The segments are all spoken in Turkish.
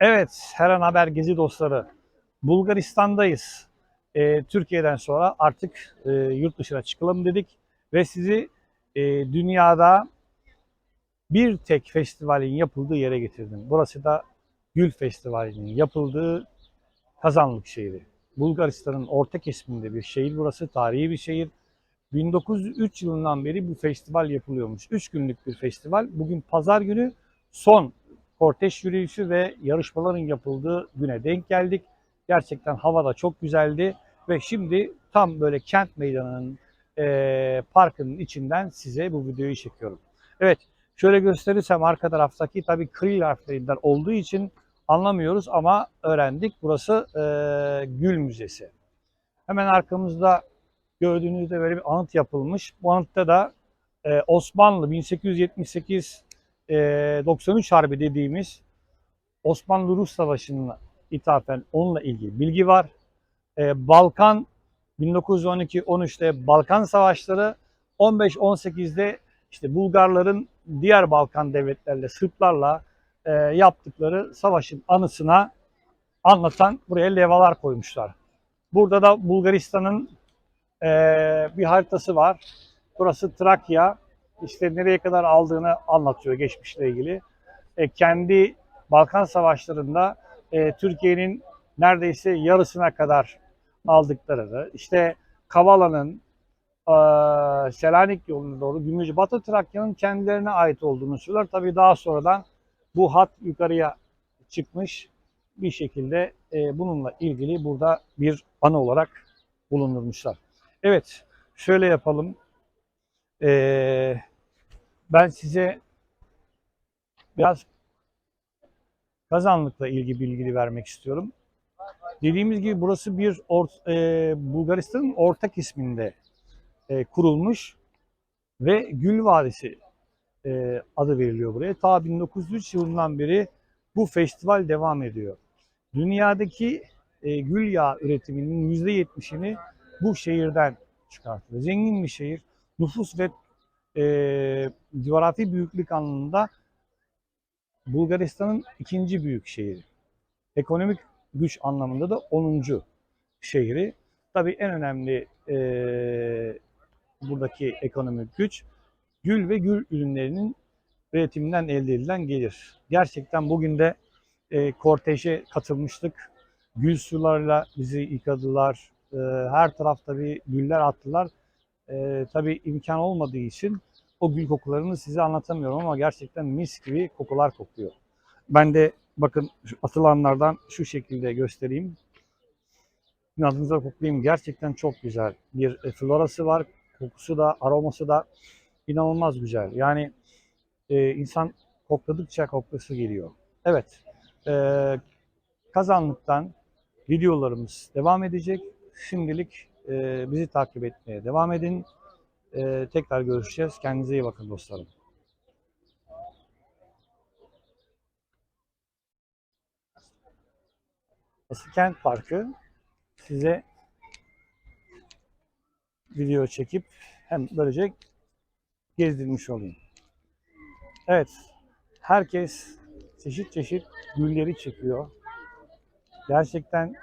Evet, her an haber gezi dostları. Bulgaristan'dayız. Ee, Türkiye'den sonra artık e, yurt dışına çıkalım dedik ve sizi e, dünyada bir tek festivalin yapıldığı yere getirdim. Burası da Gül Festivali'nin yapıldığı Kazanlık şehri. Bulgaristan'ın orta kesiminde bir şehir burası, tarihi bir şehir. 1903 yılından beri bu festival yapılıyormuş. 3 günlük bir festival. Bugün pazar günü son korteş yürüyüşü ve yarışmaların yapıldığı güne denk geldik. Gerçekten hava da çok güzeldi ve şimdi tam böyle kent meydanının eee parkının içinden size bu videoyu çekiyorum. Evet, şöyle gösterirsem arka taraftaki tabii Kril harflerinden olduğu için anlamıyoruz ama öğrendik. Burası eee, Gül Müzesi. Hemen arkamızda gördüğünüzde böyle bir anıt yapılmış. Bu anıtta da e, Osmanlı 1878 e, 93 Harbi dediğimiz Osmanlı-Rus Savaşı'na ithafen onunla ilgili bilgi var. E, Balkan 1912-13'te Balkan Savaşları 15-18'de işte Bulgarların diğer Balkan devletlerle, Sırplarla e, yaptıkları savaşın anısına anlatan buraya levhalar koymuşlar. Burada da Bulgaristan'ın e, bir haritası var. Burası Trakya. İşte nereye kadar aldığını anlatıyor geçmişle ilgili. E, kendi Balkan Savaşları'nda e, Türkiye'nin neredeyse yarısına kadar aldıklarını, işte Kavala'nın e, Selanik yoluna doğru Gümüş Batı Trakya'nın kendilerine ait olduğunu söylüyor. Tabii daha sonradan bu hat yukarıya çıkmış bir şekilde e, bununla ilgili burada bir ana olarak bulundurmuşlar. Evet, şöyle yapalım. Ee, ben size biraz kazanlıkla ilgili bilgi vermek istiyorum. Dediğimiz gibi burası bir or- e, Bulgaristan'ın ortak isminde e, kurulmuş ve Gül Vadisi e, adı veriliyor buraya. Ta 1903 yılından beri bu festival devam ediyor. Dünyadaki e, gül yağı üretiminin %70'ini bu şehirden çıkartılıyor. Zengin bir şehir. Nüfus ve e, coğrafi büyüklük anlamında Bulgaristan'ın ikinci büyük şehri. Ekonomik güç anlamında da 10. şehri. Tabii en önemli e, buradaki ekonomik güç gül ve gül ürünlerinin üretiminden elde edilen gelir. Gerçekten bugün de e, korteje katılmıştık. Gül sularıyla bizi yıkadılar. E, her tarafta bir güller attılar. E, tabii imkan olmadığı için o gül kokularını size anlatamıyorum ama gerçekten mis gibi kokular kokuyor. Ben de bakın atılanlardan şu şekilde göstereyim. Adınıza koklayayım. Gerçekten çok güzel. Bir e, florası var. Kokusu da, aroması da inanılmaz güzel. Yani e, insan kokladıkça kokusu geliyor. Evet. E, kazanlıktan videolarımız devam edecek. Şimdilik e, bizi takip etmeye devam edin. E, tekrar görüşeceğiz. Kendinize iyi bakın dostlarım. Burası Kent Parkı. Size video çekip hem böylece gezdirmiş olayım. Evet. Herkes çeşit çeşit gülleri çekiyor. Gerçekten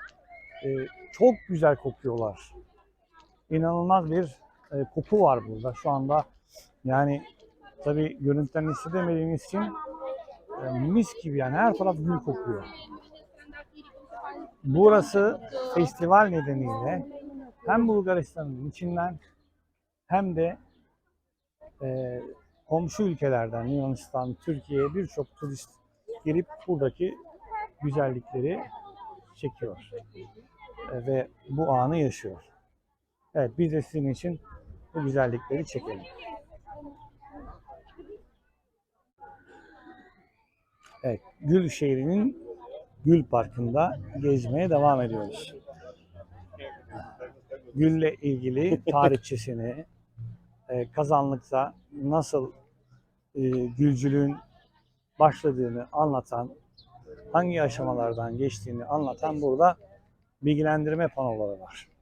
e, çok güzel kokuyorlar. İnanılmaz bir e, koku var burada şu anda. Yani tabii görüntüden hissedemediğiniz için e, mis gibi yani her taraf gül kokuyor. Burası festival nedeniyle hem Bulgaristan'ın içinden hem de e, komşu ülkelerden Yunanistan, Türkiye'ye birçok turist gelip buradaki güzellikleri çekiyor E, ve bu anı yaşıyor. Evet biz de sizin için bu güzellikleri çekelim. Evet Gül şehrinin Gül Parkı'nda gezmeye devam ediyoruz. Gülle ilgili tarihçesini, e, kazanlıkta nasıl e, gülcülüğün başladığını anlatan, hangi aşamalardan geçtiğini anlatan burada bilgilendirme panoları var.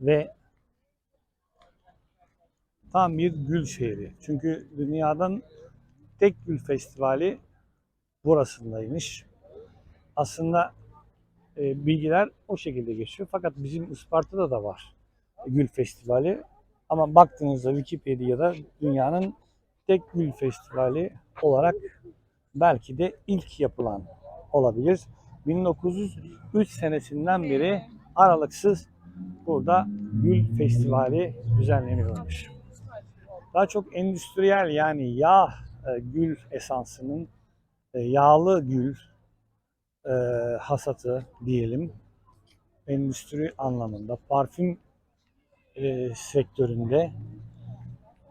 Ve tam bir gül şehri. Çünkü dünyanın tek gül festivali burasındaymış. aslında e, bilgiler o şekilde geçiyor. Fakat bizim Isparta'da da var Gül Festivali. Ama baktığınızda Wikipedia'da dünyanın tek gül festivali olarak belki de ilk yapılan olabilir. 1903 senesinden beri aralıksız burada Gül Festivali düzenleniyormuş. Daha çok endüstriyel yani yağ e, gül esansının e, yağlı gül e, hasatı diyelim endüstri anlamında parfüm e, sektöründe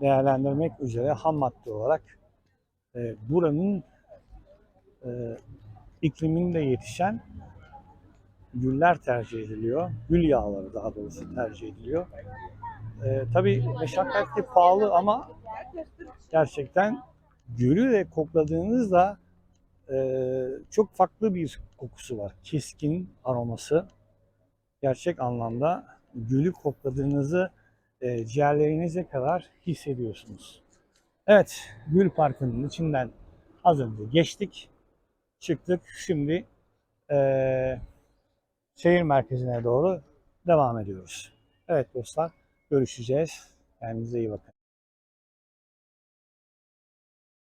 değerlendirmek üzere ham madde olarak e, buranın e, ikliminde yetişen güller tercih ediliyor. Gül yağları daha doğrusu tercih ediliyor. E, tabii meşakkatli pahalı ama gerçekten gülü de kokladığınızda e, çok farklı bir kokusu var. Keskin aroması. Gerçek anlamda gülü kokladığınızı e, ciğerlerinize kadar hissediyorsunuz. Evet, Gül Parkı'nın içinden az önce geçtik. Çıktık. Şimdi e, şehir merkezine doğru devam ediyoruz. Evet dostlar, görüşeceğiz. Kendinize iyi bakın.